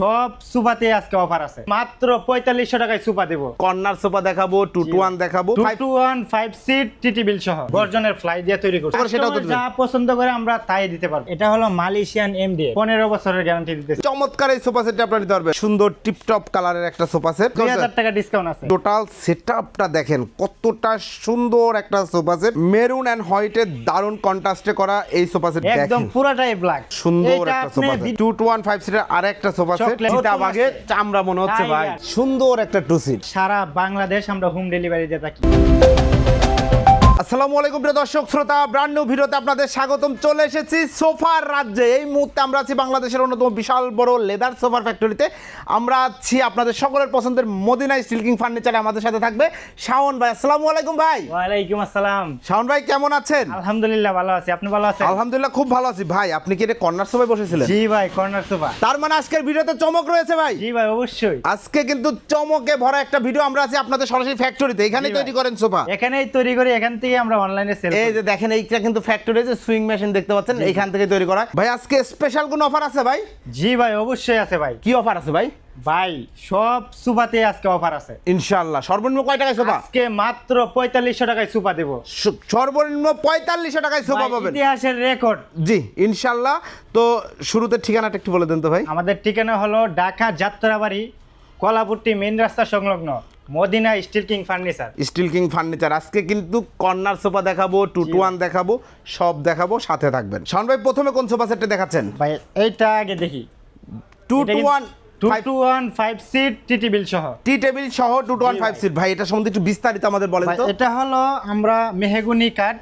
সব সুপাতে আজকে অফার আছে। মাত্র পঁয়তাল্লিশশো টাকায় সুপা দেবো। কর্নার সোফা দেখাবো টু টু ওয়ান দেখাবো two two one five seat TT বিল সহ। গর্জনের ফ্লাই দিয়ে তৈরি তো Customer যা পছন্দ করে আমরা তাই দিতে পারব। এটা হলো মালয়েশিয়ান এমডি পনেরো বছরের গ্যারান্টি দিতেছি। চমৎকার এই সোফা সেটটা আপনারা নিতে পারবেন। সুন্দর টিপটপ কালারের একটা সোফা সেট দুই হাজার টাকা ডিসকাউন্ট আছে। টোটাল সেটআপটা দেখেন কতটা সুন্দর একটা সোফা সেট মেরুন এন্ড হোয়াইটের দারুণ কন্ট্রাস্টে করা এই সোফা সেট একদম পুরাটাই ব্ল্যাক সুন্দর একটা sofa set two two one five সিটের আর একটা সোফা সেট চামড়া মনে হচ্ছে ভাই। সুন্দর একটা টু সিট সারা বাংলাদেশ আমরা হোম ডেলিভারি দিয়ে থাকি। আসসালামু আলাইকুম প্রিয় দর্শক শ্রোতা ব্র্যান্ড নিউ ভিডিওতে আপনাদের স্বাগতম। চলে এসেছি সোফার রাজ্যে। এই মুহূর্তে আমরা আছি বাংলাদেশের অন্যতম বিশাল বড় লেদার সোফার ফ্যাক্টরিতে আমরা আছি আপনাদের সকলের পছন্দের মদিনা স্টিল কিং ফার্নিচারে আমাদের সাথে থাকবে শাওন ভাই। আসসালামু আলাইকুম ভাই। ওয়ালাইকুম আসসালাম। শাওন ভাই কেমন আছেন? আলহামদুলিল্লাহ ভালো আছি। আপনি ভালো আছেন? আলহামদুলিল্লাহ খুব ভালো আছি। ভাই আপনি কি এটা কর্নার সোফায় বসেছিলেন? জি ভাই কর্নার সোফা। তার মানে আজকের ভিডিওতে চমক রয়েছে ভাই? জি ভাই অবশ্যই। আজকে কিন্তু চমকে ভরা একটা ভিডিও আমরা আছি আপনাদের সরাসরি ফ্যাক্টরিতে এখানে জি তৈরি করেন সোফা। এখানেই তৈরি করি এখান থেকে আমরা অনলাইনে সেল এই যে দেখেন এইটা কিন্তু ফ্যাক্টরি যে সুইং মেশিন দেখতে পাচ্ছেন এইখান থেকে তৈরি করা। ভাই আজকে স্পেশাল কোন অফার আছে ভাই? জি ভাই অবশ্যই আছে ভাই। কি অফার আছে ভাই? ভাই সব সুপাতে আজকে অফার আছে। ইনশাআল্লাহ। সর্বনিম্ন কয় টাকায় সোফা? আজকে মাত্র পঁয়তাল্লিশশো টাকায় সুপা দেবো। সর্বনিম্ন পঁয়তাল্লিশশো টাকায় সোফা ভাই, পাবেন। ইতিহাসের রেকর্ড জি ইনশাআল্লাহ। তো শুরুতে ঠিকানাটা একটু বলে দেন তো ভাই। আমাদের ঠিকানা হলো ঢাকা যাত্রাবাড়ি কলাপুট্টি মেন রাস্তা সংলগ্ন। Madina steel king furniture. Steel king furniture. আজকে কিন্তু কর্নার সোফা দেখাবো টু টু ওয়ান দেখাবো সব দেখাবো সাথে থাকবেন। শাওন ভাই প্রথমে কোন সোফা সেটটা দেখাচ্ছেন? ভাই এইটা আগে দেখি। Two two one two two one five seat T table সহ। টি টেবিল সহ two two one five seat ভাই এটা সম্বন্ধে একটু বিস্তারিত আমাদের বলেন তো। এটা হলো আমরা মেহেগুনি কাঠ।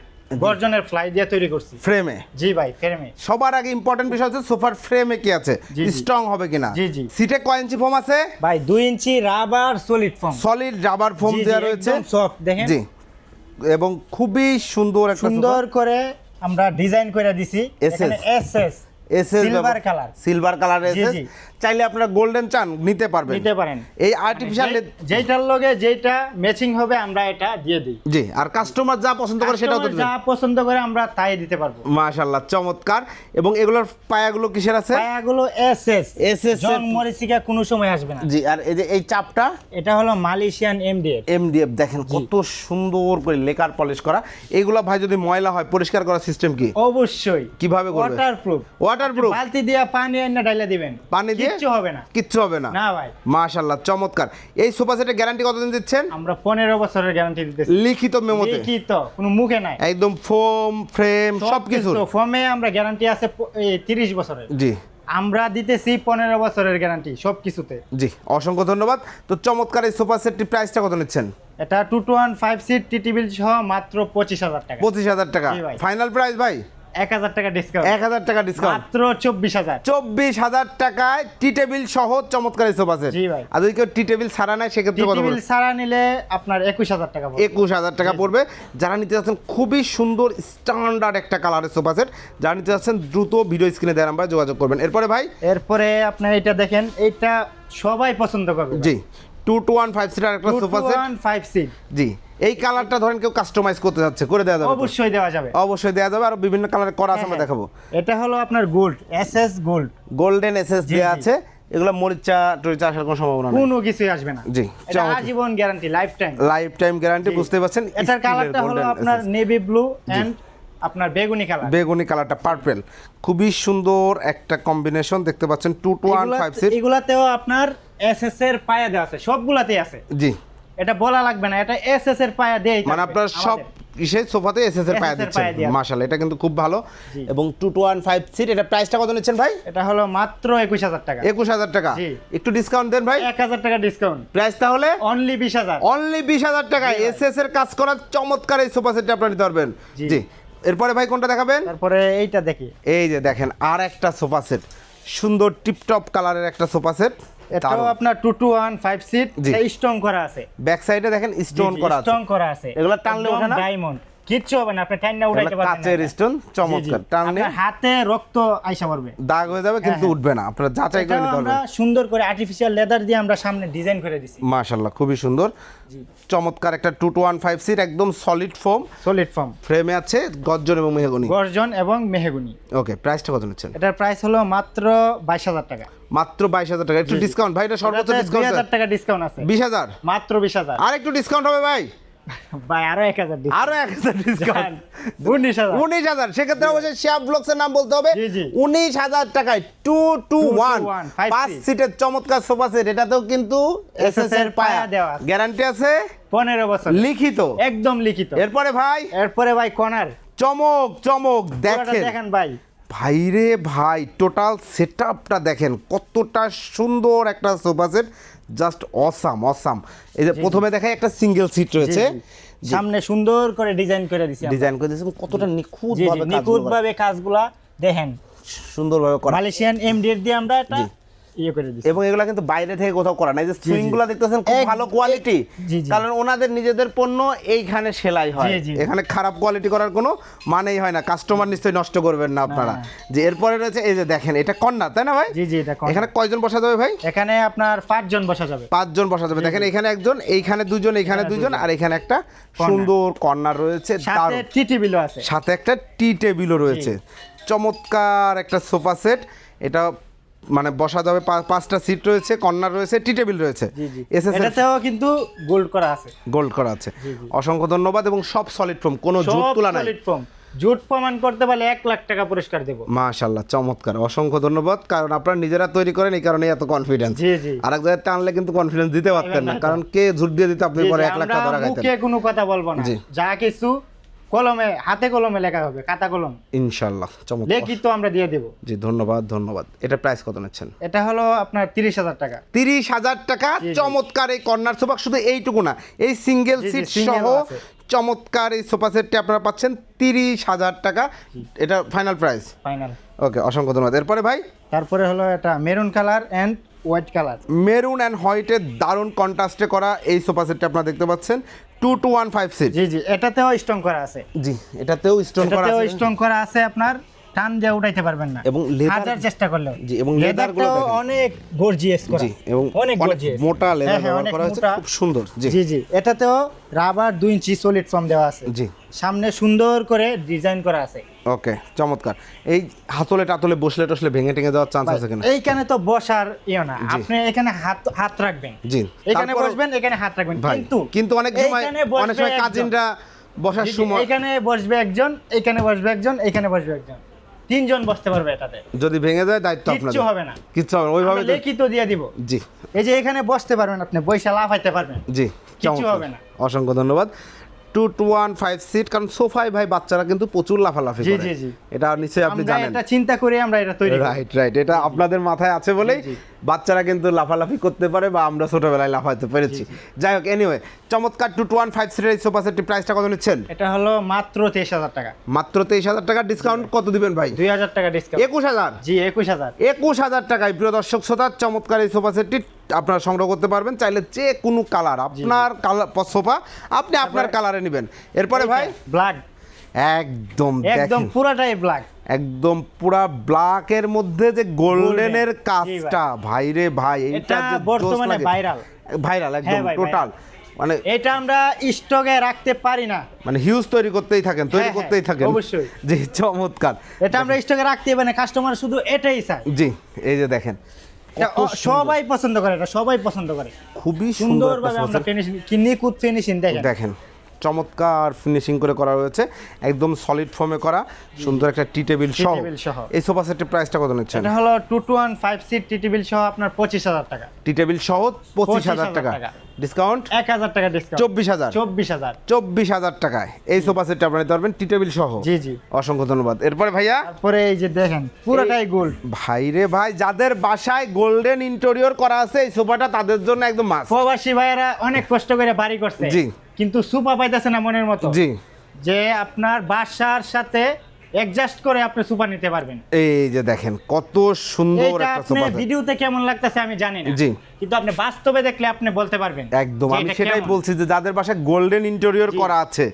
গর্জনের ফ্লাই দিয়ে তৈরি করছি। ফ্রেমে জি ভাই ফ্রেমে সবার আগে ইম্পর্টেন্ট বিষয় হচ্ছে সোফার ফ্রেমে কি আছে। স্ট্রং হবে কিনা? জি, জি। সিটে কয় ইঞ্চি ফোম আছে? ভাই দুই ইঞ্চি rubber solid foam solid rubber foam দেওয়া রয়েছে। সফট দেখেন। জি। এবং খুবই সুন্দর একটা সুন্দর করে আমরা ডিজাইন করে দিছি। এস এখানে SS SS silver colour silver colour SS. চাইলে আপনারা গোল্ডেন চান নিতে পারবেন। নিতে পারেন। এই আর্টিফিশিয়াল যে- যেইটার লগে যেটা ম্যাচিং হবে আমরা এটা দিয়ে দিই। জি আর কাস্টমার যা পছন্দ করে সেটাও তো যা পছন্দ করে আমরা তাই দিতে পারব। মাশাআল্লাহ চমৎকার। এবং এগুলোর পায়াগুলো কিসের আছে? পায়াগুলো এসএস। মরিচিকা কোনো সময় আসবে না। জি আর এই যে এই চাপটা? এটা হলো মালয়েশিয়ান এমডিএফ এমডিএফ দেখেন কত সুন্দর করে লেকার পলিশ করা। এগুলো ভাই যদি ময়লা হয় পরিষ্কার করার সিস্টেম কি? অবশ্যই। কীভাবে করবে? ওয়াটারপ্রুফ ওয়াটারপ্রুফ বালতি দিয়ে পানি এনে দিবেন। পানি দিয়ে? কিচ্ছু হবে না। কিচ্ছু হবে না? না ভাই। মাশাআল্লাহ চমৎকার। এই সোফা সেটের গ্যারান্টি কতদিন দিচ্ছেন? আমরা পনেরো বছরের গ্যারান্টি দিতেছি। লিখিত মেমোতে। কি কোনো মুখে নাই। একদম ফোম ফ্রেম সবকিছু আমরা গ্যারান্টি আছে তিরিশ বছরের। জি। আমরা দিতেছি পনেরো বছরের গ্যারান্টি সব কিছুতে জি অসংখ্য ধন্যবাদ। তো চমৎকার এই সোফা সেটটির প্রাইসটা কত নিচ্ছেন? এটা two two one five seat T table সহ মাত্র পঁচিশ হাজার টাকা। পঁচিশ হাজার টাকা। ফাইনাল প্রাইস ভাই? এক হাজার টাকা ডিসকাউন্ট এক হাজার টাকা ডিসকাউন্ট মাত্র টাকায় টি টেবিল সহ চমৎকার এই সোফা সেট জি ভাই। আর যদি কেউ টি টেবিল ছাড়া নেয় সেক্ষেত্রে কত টিবিল ছাড়া নিলে আপনার একুশ হাজার টাকা পড়বে। একুশ হাজার টাকা পড়বে। যারা নিতে চাচ্ছেন খুবই সুন্দর স্ট্যান্ডার্ড একটা কালারের সোফা সেট যারা নিতে চাচ্ছেন দ্রুত ভিডিও স্ক্রিনে দেওয়ার আমরা যোগাযোগ করবেন। এরপরে ভাই? এরপরে আপনার এটা দেখেন এটা সবাই পছন্দ করবে জি। Two two one five seater একটা সোফা সেট ফাইভ সিট জি। এই কালারটা ধরেন কেউ কাস্টমাইজ করতে যাচ্ছে করে দেওয়া যাবে অবশ্যই দেওয়া যাবে। অবশ্যই দেওয়া যাবে আর বিভিন্ন কালারের করা আছে আমরা হ্যাঁ, দেখাবো। এটা হলো আপনার gold S S gold golden SS দেওয়া আছে এগুলো মরিচা টরিচা আসার কোনো সম্ভাবনা নেই। কোনো কিছুই আসবে না। জি, এটা আজীবন guarantee lifetime lifetime guarantee বুঝতে পারছেন? এটার কালারটা হলো আপনার নেভি ব্লু এন্ড আপনার বেগুনি কালার। বেগুনি কালারটা পার্পেল খুবই সুন্দর একটা কম্বিনেশন দেখতে পাচ্ছেন two two one five six এগুলাতেও আপনার এস এস এর পায়া দেওয়া আছে সবগুলাতেই আছে। জি। এটা বলা লাগবে না এটা এস এস এর পায়া দেয় মানে আপনার সব ইসে সোফাতে এসএস এর পায়া দিচ্ছেন। মাশাআল্লাহ এটা কিন্তু খুব ভালো। এবং two two one five seat এটা প্রাইসটা কত নিচ্ছেন ভাই? এটা হলো মাত্র একুশ হাজার টাকা। একুশ হাজার টাকা। জি। একটু ডিসকাউন্ট দেন ভাই। এক হাজার টাকা ডিসকাউন্ট প্রাইস তাহলে? অনলি বিশ হাজার। অনলি বিশ হাজার টাকা জি ভাই। এসএস এর কাজ করা চমৎকার এই সোফা সেটটা আপনারা নিতে পারবেন। জি। জি। এরপরে ভাই কোনটা দেখাবেন? তারপরে এইটা দেখি। এই যে দেখেন আর একটা সোফা সেট। সুন্দর টিপটপ কালারের একটা সোফা সেট। এটাও আপনার two two one five seat জি। স্ট্রং করা আছে। ব্যাক সাইডে দেখেন স্টোন করা আছে। স্ট্রং করা আছে। এগুলা টানলে ওঠে না? ডায়মন্ড কিচ্ছু হবে না আপনি টাইনা উঠাইতে পারবেন কাচের স্টোন। চমৎকার। টানলে আপনার হাতে রক্ত আইসা পড়বে। দাগ হয়ে যাবে কিন্তু হ্যাঁ, উঠবে না। আপনারা যাচাই করে নিতে আমরা সুন্দর করে আর্টিফিশিয়াল লেদার দিয়ে আমরা সামনে ডিজাইন করে দিছি। মাশাল্লাহ খুবই সুন্দর। চমৎকার একটা two two one five seat একদম সলিড ফোম সলিড ফর্ম ফ্রেমে আছে গর্জন এবং মেহগনি। গর্জন এবং মেহগুনি। ওকে প্রাইসটা কত নিচ্ছেন? এটার প্রাইস হলো মাত্র বাইশ হাজার টাকা। মাত্র বাইশ হাজার টাকা। একটু ডিসকাউন্ট ভাই এটা সর্বোচ্চ ডিসকাউন্ট হাজার টাকা ডিসকাউন্ট আছে। বিশ হাজার। মাত্র বিশ হাজার। আর একটু ডিসকাউন্ট হবে ভাই। ভাই আরও এক হাজার আরও এক হাজার ডিসকাউন্ট উনিশ হাজার। উনিশ হাজার। সেক্ষেত্রে অবশ্যই শিয়া ব্লগসের নাম বলতে হবে। জি, জি। উনিশ হাজার টাকায় টু টু ওয়ান পাঁচ সিটের চমৎকার সোফা সেট এটাতেও কিন্তু এস এস এর পায়া। দেওয়া গ্যারান্টি আছে? পনেরো বছর লিখিত। একদম লিখিত। এরপরে ভাই? এরপরে ভাই কর্নার চমক চমক দেখেন। দেখেন ভাই। ভাইরে ভাই টোটাল সেট আপটা দেখেন কতটা সুন্দর একটা sofa set just awesome awesome এই যে প্রথমে দেখাই একটা সিঙ্গেল সিট রয়েছে। সামনে সুন্দর করে ডিজাইন করে দিছি ডিজাইন করে দিয়েছি কতটা নিখুঁত নিখুঁতভাবে জি ভাবে কাজগুলা দেখেন। সুন্দরভাবে করা। মালয়েশিয়ান এমডির দিয়ে আমরা এটা এবং এগুলা কিন্তু বাইরে থেকে কোথাও করা নাই। যে সুইংগুলা দেখতেছেন খুব ভালো কোয়ালিটি। কারণ ওনাদের নিজেদের পণ্য এইখানে সেলাই হয়। এখানে খারাপ কোয়ালিটি করার কোনো মানেই হয় না। কাস্টমার নিশ্চয়ই নষ্ট করবেন না আপনারা। যে এরপরে রয়েছে এই যে দেখেন এটা কর্নার তাই না ভাই? জি জি এটা এখানে কয়জন বসা যাবে ভাই? এখানে আপনার পাঁচজন বসা যাবে। পাঁচজন বসা যাবে। দেখেন এখানে একজন এইখানে দুজন এইখানে এখানে দুজন। আর এখানে একটা সুন্দর কর্নার রয়েছে আছে। সাথে একটা টি টেবিলও রয়েছে। চমৎকার একটা সোফা সেট। এটা মানে বসা যাবে পাঁচটা সিট রয়েছে কর্নার রয়েছে টি টেবিল রয়েছে। এটাতেও কিন্তু গোল্ড করা আছে। গোল্ড করা আছে। অসংখ্য ধন্যবাদ এবং সব সলিড ফর্ম কোনো জুট তোলা নাই। জুট প্রমাণ করতে পারলে এক লাখ টাকা পুরস্কার দেবো। মাশাল্লাহ চমৎকার। অসংখ্য ধন্যবাদ কারণ আপনারা নিজেরা তৈরি করেন এই কারণে এত কনফিডেন্স জি জি। আর এক জায়গায় টানলে কিন্তু কনফিডেন্স দিতে পারতেন না কারণ কে ঝুট দিয়ে দিতে আপনি পরে এক লাখ টাকা ধরা খাইতেন? কোনো কথা বলব না। যা কিছু কলমে হাতে কলমে লেখা হবে কাতা কলম। ইনশাল্লাহ চমৎকার। তো আমরা দিয়ে দেবো। জি ধন্যবাদ ধন্যবাদ। এটা প্রাইস কত নিচ্ছেন? এটা হলো আপনার তিরিশ হাজার টাকা। তিরিশ হাজার টাকা। চমৎকার এই কর্নার সোফা। শুধু এইটুকু না এই সিঙ্গেল সিট সহ চমৎকার এই সোফা সেটটি আপনারা পাচ্ছেন তিরিশ হাজার টাকা। এটা ফাইনাল প্রাইস ফাইনাল ওকে অসংখ্য ধন্যবাদ। এরপরে ভাই? তারপরে হলো এটা maroon colour and white colour maroon and হোয়াইটের দারুণ কন্ট্রাস্টে করা এই সোফা সেটটা আপনারা দেখতে পাচ্ছেন। Two two one five seat জি জি এটাতেও স্ট্রং করা আছে। জি এটাতেও স্ট্রং করা আছে। স্ট্রং করা আছে আপনার। টান দিয়ে উঠাইতে পারবেন না। এবং হাজার চেষ্টা করলেও। জি, এবংগুলো অনেক গর্জিয়াস করা। জি এবং অনেক গর্জিয়াস মোটা লেদার হ্যাঁ, হ্যাঁ, ব্যবহার করা হয়েছে খুব সুন্দর। জি। জি জি। এটাতেও রাবার দুই ইঞ্চি সলিড ফর্ম দেওয়া আছে। জি। সামনে সুন্দর করে ডিজাইন করা আছে। ওকে চমৎকার। এই হাতলে টাতলে বসলে টসলে ভেঙে টেঙে যাওয়ার চান্স আছে কিনা? এইখানে তো বসার ইয়ে না। আপনি এখানে হাত হাত রাখবেন। জি। এখানে বসবেন এখানে হাত রাখবেন। কিন্তু কিন্তু অনেক সময় অনেক সময়। কাজিনরা বসার সময় এখানে বসবে একজন এখানে বসবে একজন এখানে বসবে একজন। তিনজন বসতে পারবে এটাতে। যদি ভেঙে যায় দায়িত্ব আপনার কিছু হবে না। কিছু হবে ওইভাবে লিখিত দিয়ে দিব। জি। এই যে এখানে বসতে পারবেন আপনি বৈশা লাফাইতে পারবেন। জি কিছু হবে না। অসংখ্য ধন্যবাদ। Two two one five seat কারণ সোফাই ভাই বাচ্চারা কিন্তু প্রচুর লাফালাফি জি, করে। এটা নিশ্চয়ই আপনি আমরা জানেন। এটা চিন্তা করে আমরা এটা তৈরি রাইট রাইট এটা আপনাদের মাথায় আছে বলেই বাচ্চারা কিন্তু লাফালাফি করতে পারে বা আমরা ছোটবেলায় লাফাতে পেরেছি। যাই হোক এনিওয়ে চমৎকার টু টু ওয়ান ফাইভ সিটের সোফা সেটটি প্রাইসটা কত নিচ্ছেন? এটা হলো মাত্র তেইশ হাজার টাকা। মাত্র তেইশ হাজার টাকা ডিসকাউন্ট কত দিবেন ভাই? দুই হাজার টাকা ডিসকাউন্ট একুশ হাজার? জি একুশ হাজার। একুশ হাজার টাকায় প্রিয় দর্শক শ্রোতার চমৎকার এই সোফা সেটটি আপনারা সংগ্রহ করতে পারবেন। চাইলে যে কোনো কালার আপনার কালার সোফা আপনি আপনার কালারে নেবেন। এরপরে ভাই? ব্ল্যাক একদম একদম পুরাটাই ব্ল্যাক একদম পুরা ব্ল্যাকের মধ্যে যে গোল্ডেনের কাজটা। ভাই রে ভাই এটা বর্তমানে viral। ভাইরাল একদম হ্যাঁ টোটাল মানে এটা আমরা স্টকে রাখতে পারি না। মানে হিউজ তৈরি করতেই থাকেন তৈরি হ্যাঁ, করতেই থাকেন। অবশ্যই। জি চমৎকার। এটা আমরা স্টকে রাখতে পারি না কাস্টমার শুধু এটাই চায়। জি এই যে দেখেন। সবাই পছন্দ করে এটা সবাই পছন্দ করে। খুবই সুন্দর সুন্দরভাবে sofa আমরা ফিনিশিং কি নিখুঁত ফিনিশিং দেখেন। দেখেন। চমৎকার ফিনিশিং করে করা রয়েছে একদম সলিড ফর্মে করা। সুন্দর একটা টি টেবিল সহ। এই সোফা সেটের প্রাইসটা কত নিচ্ছেন? এটা হলো two two one five seat T table সহ আপনার পঁচিশ হাজার টাকা। টি টেবিল সহ পঁচিশ হাজার 25,000 টাকা। টাকা। ডিসকাউন্ট এক হাজার টাকা ডিসকাউন্ট চব্বিশ হাজার। চব্বিশ হাজার। চব্বিশ হাজার টাকায়। এই সোফা সেটটা আপনি নিতে পারবেন টি টেবিল সহ। জি জি। অসংখ্য ধন্যবাদ। এরপরে ভাইয়া? তারপরে এই যে দেখেন পুরোটাই গোল্ড ভাই রে ভাই যাদের বাসায় গোল্ডেন ইন্টেরিয়র করা আছে এই সোফাটা তাদের জন্য একদম মাস প্রবাসী ভাইয়েরা অনেক কষ্ট করে বাড়ি করছে। জি। কিন্তু সুপা পাইতেছে না মনের মতো। জি। যে আপনার বাসার সাথে অ্যাডজাস্ট করে আপনি নিতে পারবেন। এই যে দেখেন কত সুন্দর একটা আপনি সোফা। ভিডিওতে কেমন লাগতেছে আমি জানি না। জি। কিন্তু আপনি বাস্তবে দেখলে আপনি বলতে পারবেন একদম আমি সেটাই বলছি যে যাদের বাসায় গোল্ডেন ইন্টেরিয়র করা আছে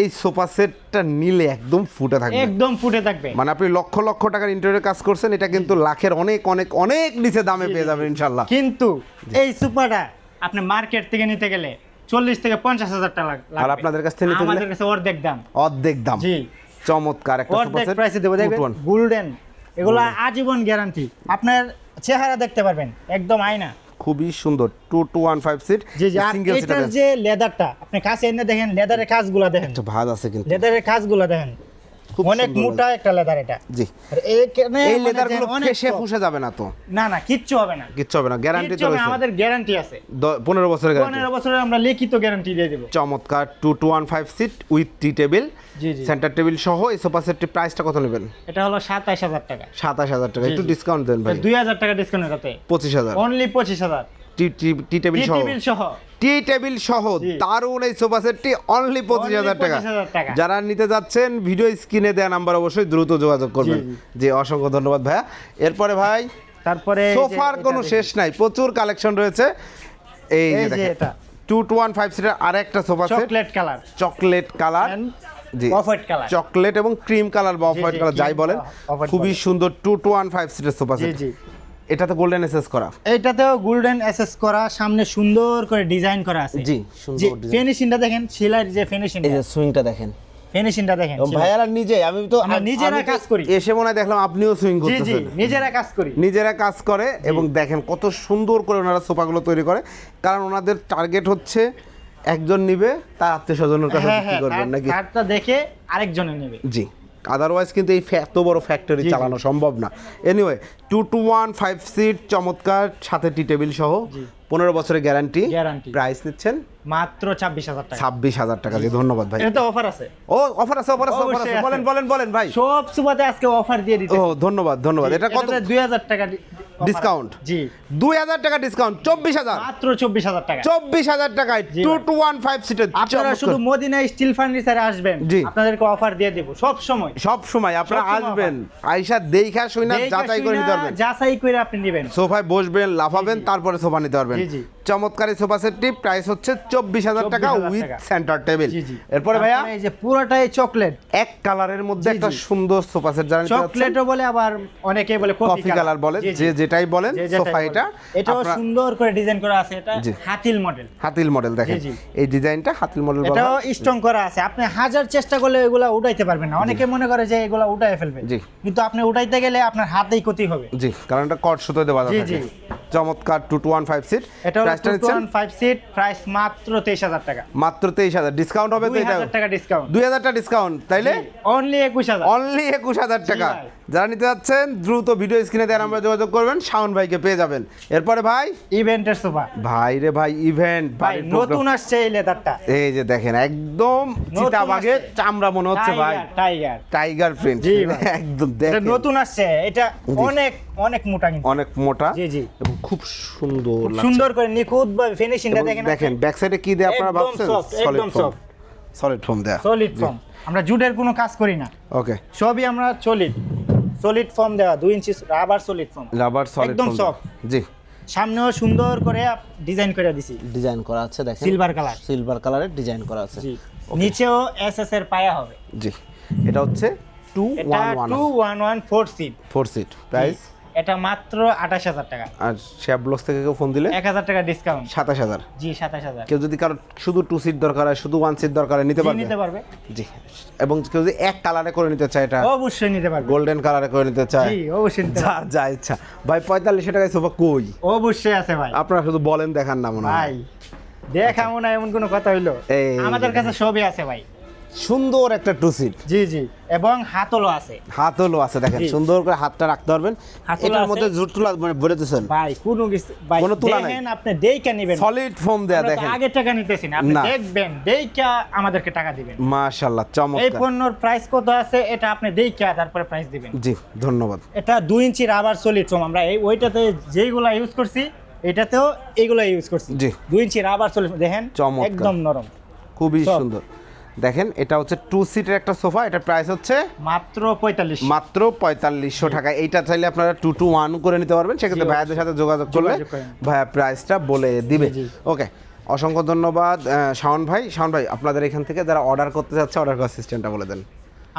এই সোফা সেটটা নিলে একদম ফুটে থাকবে। একদম ফুটে থাকবে। মানে আপনি লক্ষ লক্ষ টাকার ইন্টেরিয়র কাজ করছেন এটা কিন্তু লাখের অনেক অনেক অনেক নিচে দামে পেয়ে যাবেন ইনশাল্লাহ কিন্তু এই সুপারটা আপনি মার্কেট থেকে নিতে গেলে চল্লিশ থেকে পঞ্চাশ হাজার টাকা। আর আপনাদের কাছ থেকে আমাদের কাছে অর্ধেক দাম। অর্ধেক দাম। জি। চমৎকার একটা সোফা সেট প্রাইসে দেবো দেখবেন? গোল্ডেন এগুলো আজীবন গ্যারান্টি আপনার চেহারা দেখতে পারবেন একদম আয়না। খুবই সুন্দর two two one five seat single seater যে লেদারটা আপনি কাছে এনে দেখেন লেদারের কাজগুলো দেখেন। ভাজ আছে কিন্তু। লেদারের কাজগুলো দেখেন। খুব অনেক মোটা একটা লেদার এটা। জি। এখানে এই মানে লেদারগুলো ফেসে ফুসে যাবে না তো? না না কিচ্ছু হবে না। কিচ্ছু হবে না গ্যারান্টি তো রয়েছে। আমাদের গ্যারান্টি আছে। দ- পনেরো বছরের গ্যারান্টি পনেরো বছরের আমরা লিখিত গ্যারান্টি দিয়ে দেবো। চমৎকার two two one five seat with T table centre table সহ এই সোফা সেটটির প্রাইসটা কত নেবেন? এটা হলো সাতাইশ হাজার টাকা। সাতাশ হাজার টাকা একটু ডিসকাউন্ট দেন ভাই। দুই হাজার টাকা ডিসকাউন্ট পঁচিশ হাজার। অনলি পঁচিশ হাজার। টি টেবিল সহ। টেবিল সহ। টি টেবিল সহ। দারুণ এই সোফা সেটটি অনলি পঁচিশ হাজার টাকা। যারা নিতে যাচ্ছেন ভিডিও স্ক্রিনে দেওয়া নাম্বার অবশ্যই দ্রুত যোগাযোগ করবেন। জি, জি অসংখ্য ধন্যবাদ ভাইয়া। এরপরে ভাই তারপরে সোফার কোনো শেষ নাই প্রচুর কালেকশন রয়েছে। এই যে যে এটা। টু টু ওয়ান ফাইভ সিটের আর একটা sofa set. Chocolate colour. Chocolate colour. জি। চকলেট এবং ক্রিম কালার বা অফ হোয়াইট কালার যাই বলেন। খুবই সুন্দর টু টু ওয়ান ফাইভ সিটের সোফা সেট। এটাতে গোল্ডেন এসএস করা। এটাতেও গোল্ডেন এসএস করা সামনে সুন্দর করে ডিজাইন করা আছে। জি সুন্দর ফিনিশিংটা দেখেন সেলাইয়ের যে ফিনিশিং এই যে সুইংটা দেখেন। ফিনিশিংটা দেখেন। ভাইয়ারা নিজে আমি তো আমরা নিজেরা কাজ করি। এসে মনে হয় দেখলাম আপনিও সুইং জি জি নিজেরা কাজ করি। নিজেরা কাজ করে এবং দেখেন কত সুন্দর করে ওনারা সোফাগুলো তৈরি করে। কারণ ওনাদের টার্গেট হচ্ছে একজন নিবে তার আত্মীয় স্বজনের কাছে হ্যাঁ বিক্রি হ্যাঁ করবেন নাকি? তারটা দেখে আরেকজনে নেবে। জি। আদারওয়াইজ কিন্তু এই এত বড় ফ্যাক্টরি। চালানো সম্ভব না। Anyway two two one five seat চমৎকার সাথে টি টেবিল সহ পনেরো বছরের গ্যারান্টি গ্যারান্টি প্রাইস নিচ্ছেন? মাত্র ছাব্বিশ হাজার টাকা। ছাব্বিশ হাজার টাকা। দিয়ে ধন্যবাদ ভাই। এটা অফার আছে? ও অফার আছে অফার আছে অফার আছে। বলেন বলেন বলেন ভাই। সব সুবাদে আজকে অফার দিয়ে দিতে। ও ধন্যবাদ ধন্যবাদ। এটা কত দুই হাজার টাকা আছে। জি। দুই হাজার টাকা ডিসকাউন্ট চব্বিশ হাজার। মাত্র চব্বিশ হাজার টাকা। চব্বিশ হাজার টাকায় টু টু ওয়ান ফাইভ সিটের আপনারা শুধু মদিনা স্টিল ফার্নিচারে আসবেন। জি। আপনাদেরকে অফার দিয়ে দেবো সব সময়। সব সময় আপনারা আসবেন। আইসা দেখা শুই না দেখে যাচাই করে নিতে পারবেন। যাচাই করে আপনি নেবেন। সোফায় বসবেন লাফাবেন তারপরে সোফা নিতে পারবেন। জি, জি। চমৎকার এই সোফা সেটটি প্রাইস হচ্ছে চব্বিশ হাজার টাকা উইথ সেন্টার টেবিল জি জি। এরপরে ভাইয়া? এই যে পুরোটাই চকলেট এক কালারের মধ্যে একটা সুন্দর সোফা সেট যাচ্ছেন, চকলেটও বলে আবার অনেকে বলে কফি কালার বলে জি। যে যেটাই বলেন সোফা। এটা এটাও সুন্দর করে ডিজাইন করা আছে এটা হাতিল মডেল হাতিল মডেল দেখেন। জি, জি। এই ডিজাইনটা হাতিল মডেল এটাও স্ট্রং করা আছে। আপনি হাজার চেষ্টা করলে এগুলা উঠাইতে পারবেন না। অনেকে মনে করে যে এগুলা উঠাই ফেলবে। জি। কিন্তু আপনি উঠাইতে গেলে আপনার হাতেই ক্ষতি হবে। জি কারণ এটা কট বাঁধা জি, থাকে। জি। চমৎকার two two one five seat এটা প্রাইসটা নিচ্ছেন ফাইভ সিট প্রাইস মাত্র তেইশ হাজার টাকা। মাত্র তেইশ হাজার। ডিসকাউন্ট হবে তো এটা হাজার টাকা ডিসকাউন্ট দুই হাজার টাকা ডিসকাউন্ট তাইলে অনলি একুশ হাজার। অনলি একুশ হাজার টাকা। যারা নিতে যাচ্ছেন দ্রুত ভিডিও স্ক্রিনে দেওয়ার আমরা যোগাযোগ করবেন শাওন ভাইকে পেয়ে যাবেন। এরপরে ভাই? ইভেন্টের সোফা। ভাই রে ভাই ইভেন্ট ভাই নতুন আসছে এই লেদারটা এই যে দেখেন একদম চিতাবাগের আসছে। চামড়া মনে হচ্ছে ভাই। Tiger tiger print. একদম এটা দেখেন। নতুন আসছে। এটা অনেক অনেক মোটা কিন্তু। অনেক মোটা। জি জি। এবং খুব সুন্দর। সুন্দর করে নিখুঁত ভাবে ফিনিশিংটা দেখেন। দেখেন ব্যাক সাইডে কি দেয় আপনারা ভাবছেন? একদম soft। সলিড ফোম দেয়া। সলিড ফর্ম আমরা জুটের কোনো কাজ করি না। ওকে সবই আমরা সলিড সলিড ফর্ম দেওয়া দুই inch rubber solid form rubber solid একদম সফট জি। সামনেও সুন্দর করে ডিজাইন করে দিছি। ডিজাইন করা আছে দেখেন। সিলভার কালার সিলভার কালারের ডিজাইন করা আছে। জি। নিচেও এসএস এস এর পায়া হবে। জি। এটা হচ্ছে টু এটা one one two one one four seat 4 seat price এটা মাত্র আঠাশ হাজার টাকা। আর ব্লস থেকে কেউ ফোন দিলে? এক হাজার টাকা ডিসকাউন্ট সাতাশ হাজার। জি সাতাশ হাজার। কেউ যদি কারও শুধু টু সিট দরকার হয় শুধু ওয়ান সিট দরকার হয় নিতে পারবে? নিতে পারবে। জি। এবং কেউ যদি এক কালারে করে নিতে চায় এটা অবশ্যই নিতে পারবে। গোল্ডেন কালারে করে নিতে চায়। জি অবশ্যই যা যা ইচ্ছা। ভাই পঁয়তাল্লিশশো টাকায় সোফা কই? অবশ্যই আছে ভাই। আপনারা শুধু বলেন দেখান না মনে হয়। ভাই দেখাবো না এমন কোনো কথা হইল। আমাদের কাছে সবই আছে ভাই। সুন্দর একটা টু সিট জি জি। এবং হাতলও আছে। হাত হলো আছে দেখেন সুন্দর করে হাতটা রাখতে পারবেন। হাতলও এটার মধ্যে জুট তুলা মানে বলেতেছেন ভাই কোনো ভাই কোনো তুলা নাই। আপনি দেইকা নেবেন। সলিড ফোম দেয়া দেখেন। আগে টাকা নিতেছি না। আপনি দেখবেন দেইকা আমাদেরকে টাকা দিবেন। মাশাআল্লাহ চমৎকার। এই পণ্যর প্রাইস কত আছে? এটা আপনি দেইকা তারপরে প্রাইস দিবেন। জি ধন্যবাদ। এটা দুই ইঞ্চি রাবার সলিড ফোম আমরা এই ওইটাতে যেইগুলা ইউজ করছি এটাতেও এইগুলা ইউজ করছি। জি। দুই ইঞ্চি রাবার সলিড দেখেন। একদম নরম। খুবই সুন্দর। দেখেন এটা হচ্ছে টু সিটের একটা সোফা এটার প্রাইস হচ্ছে মাত্র পঁয়তাল্লিশ। মাত্র পঁয়তাল্লিশশো টাকা। এইটা চাইলে আপনারা টু টু ওয়ান করে নিতে পারবেন সেক্ষেত্রে ভাইয়াদের সাথে যোগাযোগ করলে। ভাইয়া প্রাইসটা বলে দিবে। ওকে অসংখ্য ধন্যবাদ শাওন ভাই। শাওন ভাই আপনাদের এখান থেকে যারা অর্ডার করতে যাচ্ছে অর্ডার করার সিস্টেমটা বলে দেন।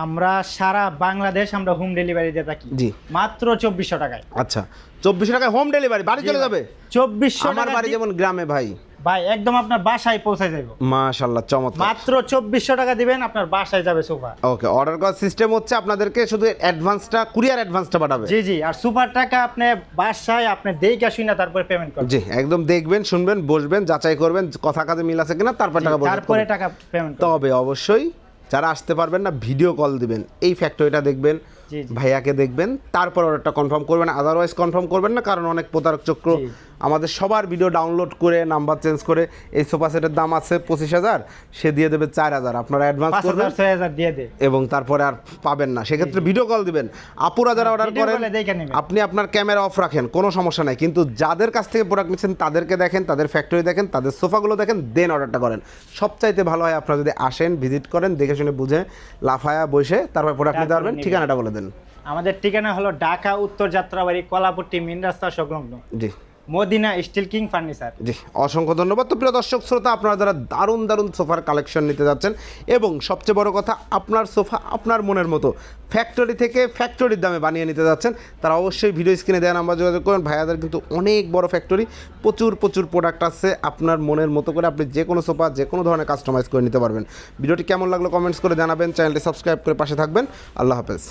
আমরা সারা বাংলাদেশ আমরা হোম ডেলিভারি দিয়ে থাকি। জি। মাত্র চব্বিশশো টাকায়। আচ্ছা চব্বিশশো টাকায় হোম ডেলিভারি বাড়ি চলে যাবে? চব্বিশশো আমার বাড়ি যেমন গ্রামে ভাই। ভাই একদম আপনার বাসায় পৌঁছে যাবে মাশাল্লাহ চমৎকার। মাত্র চব্বিশশো টাকা দিবেন আপনার বাসায় যাবে সোফা। ওকে অর্ডার করার সিস্টেম হচ্ছে আপনাদেরকে শুধু অ্যাডভান্সটা কুরিয়ার অ্যাডভান্সটা পাঠাবে। জি জি আর সুপার টাকা আপনি বাসায় আপনি দেখে শুনে তারপরে পেমেন্ট করবেন। জি একদম দেখবেন শুনবেন বসবেন যাচাই করবেন কথা কাজে মিল আছে কিনা তারপর টাকা তারপরে টাকা পেমেন্ট তবে অবশ্যই যারা আসতে পারবেন না ভিডিও কল দিবেন। এই ফ্যাক্টরিটা দেখবেন। ভাইয়াকে দেখবেন তারপর অর্ডারটা কনফার্ম করবেন আদারওয়াইজ কনফার্ম করবেন না কারণ অনেক প্রতারক চক্র। আমাদের সবার ভিডিও ডাউনলোড করে নাম্বার চেঞ্জ করে এই সোফা সেটের দাম আছে পঁচিশ হাজার সে দিয়ে দেবে চার হাজার। আপনারা অ্যাডভান্স করবেন ছয় হাজার দিয়ে দে। এবং তারপরে আর পাবেন না। সেক্ষেত্রে ভিডিও কল দিবেন। আপুরা যারা অর্ডার করেন। আপনি আপনার ক্যামেরা অফ রাখেন কোনো সমস্যা নাই। কিন্তু যাদের কাছ থেকে প্রোডাক্ট নিচ্ছেন তাদেরকে দেখেন তাদের ফ্যাক্টরি দেখেন তাদের সোফাগুলো দেখেন দেন অর্ডারটা করেন। সবচাইতে ভালো হয় আপনারা যদি আসেন ভিজিট করেন দেখে শুনে বুঝে লাফায়া বসে তারপর প্রোডাক্ট নিতে পারবেন। ঠিকানাটা বলে দেন। আমাদের ঠিকানা হলো ঢাকা উত্তর যাত্রাবাড়ি কলাপট্টি মিন রাস্তা সংলগ্ন। জি। Madina steel king furniture. জি, অসংখ্য ধন্যবাদ। তো প্রিয় দর্শক, শ্রোতা, আপনারা যারা দারুণ দারুণ সোফার কালেকশন নিতে যাচ্ছেন, এবং সবচেয়ে বড় কথা, আপনার সোফা আপনার মনের মতো ফ্যাক্টরি থেকে ফ্যাক্টরির দামে বানিয়ে নিতে যাচ্ছেন, তারা অবশ্যই ভিডিও স্ক্রিনে দেওয়া নাম্বার যোগাযোগ করুন। ভাইয়াদের কিন্তু অনেক বড় ফ্যাক্টরি প্রচুর প্রচুর প্রোডাক্ট আছে, আপনার মনের মতো করে আপনি যে কোনো সোফা, যে কোনো ধরনের কাস্টমাইজ করে নিতে পারবেন। ভিডিওটি কেমন লাগল কমেন্টস করে জানাবেন চ্যানেলটি সাবস্ক্রাইব করে পাশে থাকবেন। আল্লাহ হাফেজ।